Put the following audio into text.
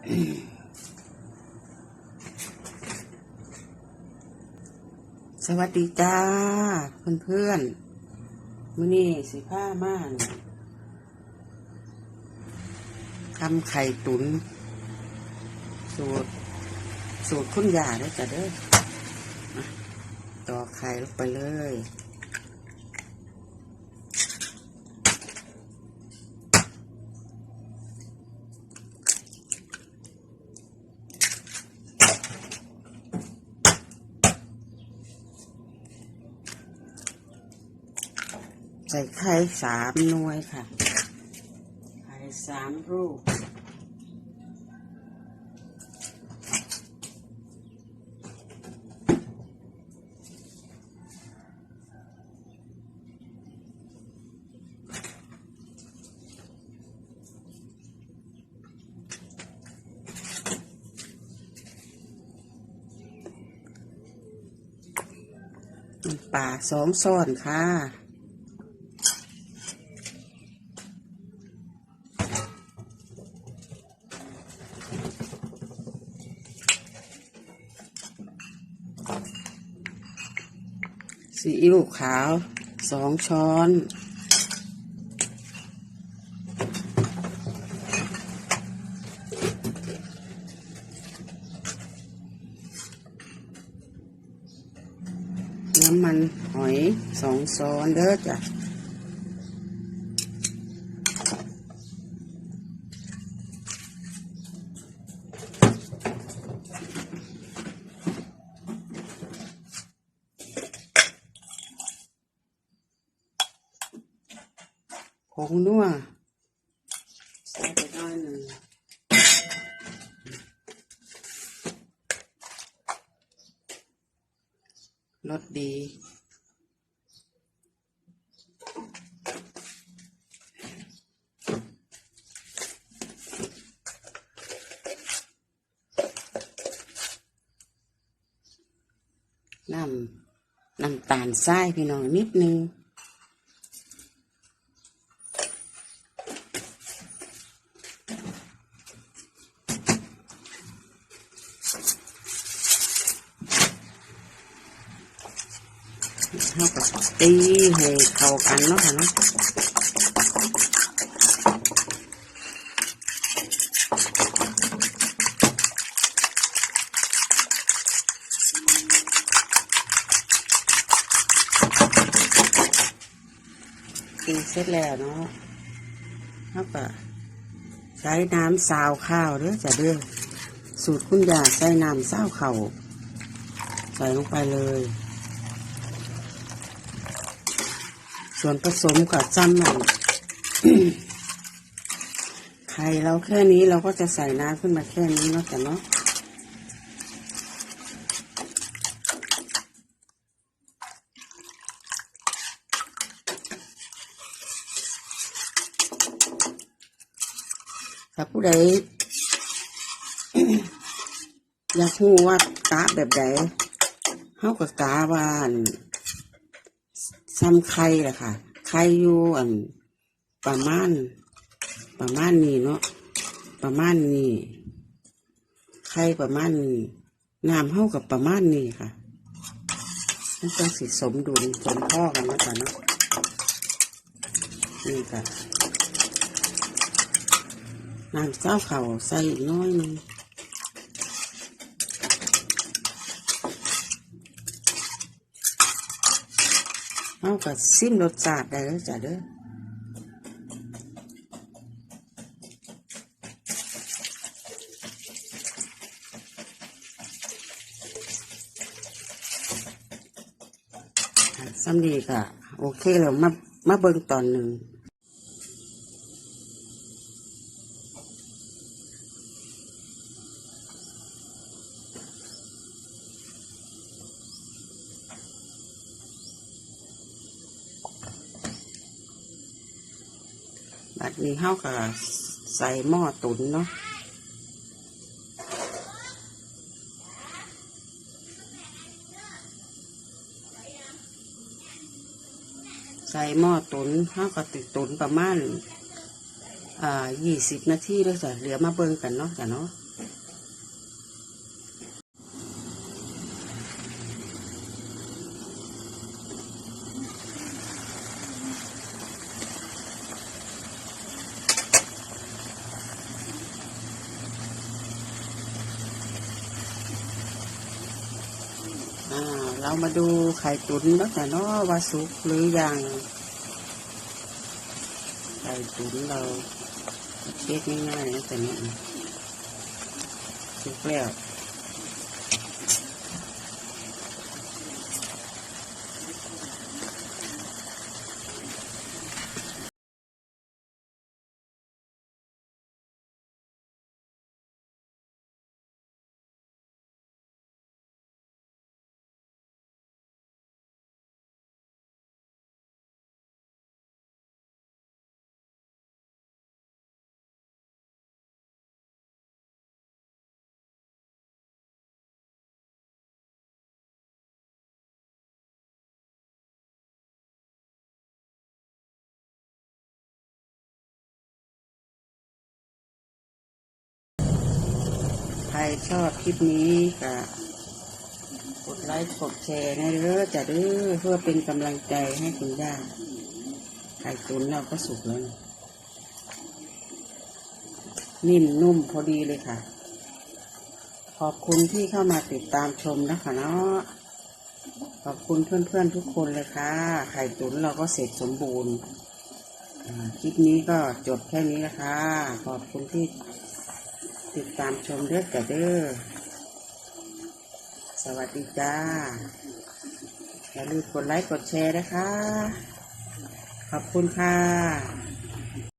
สวัสดีจ้า เพื่อนเพื่อนมือนี้สิผ้าม่านทำไข่ตุน สูตร สูตรคุณยาด้วยจ้ะเด้อต่อไข่ลงไปเลย ใส่ไข่สามหน่วยค่ะ ไข่สามลูกปลาสองซ้อนค่ะ ซีอิ๊วขาวสองช้อน น้ำมันหอยสองช้อนเด้อจ้ะ งนัวใส่ไปน้อยหนึ่งรสดี น้ำน้ำตาลทรายพี่น้องนิดนึง เราก็ตีให้เข้ากันเนาะค่ะเนาะตีเสร็จแล้วเนาะเราก็ใช้น้ำซาวข้าวเด้อจะเด้อสูตรคุณยาใส่น้ำซาวเข้าใส่ลงไปเลย ส่วนผสมกับจำมันไข่เราแค่นี้เราก็จะใส่น้ำขึ้นมาแค่นี้เนาะแต่เนาะถ้าผู้ใดอยากรู้ว่ากาแบบใดเฮากับกาว่าน ซ้ำไข่แหละค่ะ ไข่อยู่อันประมาณ ประมาณนี้เนาะประมาณนี้ไข่ประมาณนี้น้ำเท่ากับประมาณนี้ค่ะมันต้องสิสมดุลสมพ่อกันแล้วกันเนาะนี่ค่ะน้ำเจ้าเข่าใส่อีกน้อยนึง เอากับซิมรสชาติได้แล้วจ้ะเด้ออะซ้ำดีก็โอเคแล้วมามาเบิ่งตอนหนึ่ง นี้เฮากับใส่หม้อตุ๋นเนาะใส่หม้อตุนห้าก็ติดตุนประมาณอ่ายี่สิบนาทีแล้วจ้ะเหลือมาเบิ่งกันเนาะจ้ะเนาะ เอามาดูไข่ตุ๋นแล้วแต่นาะว่าสุกหรือยังไข่ตุ๋นเราเช็คง่ายๆนะแต่นี้สุกแล้ว รชอบคลิปนี้ก็กดไลค์กดแชร์นะเด้อจะเด้อเพื่อเป็นกำลังใจให้คุณย่าไข่ตุ๋นเราก็สุกแล้ว นิ่มนุ่มพอดีเลยค่ะ ขอบคุณที่เข้ามาติดตามชมนะคะเนาะขอบคุณเพื่อนๆทุกคนเลยค่ะ ไข่ตุ๋นเราก็เสร็จสมบูรณ์คลิปนี้ก็จบแค่นี้นะคะ ขอบคุณที่ ติดตามชมเด้อจ้ะเด้อ สวัสดีจ้า อย่าลืมกดไลค์กดแชร์นะคะ ขอบคุณค่ะ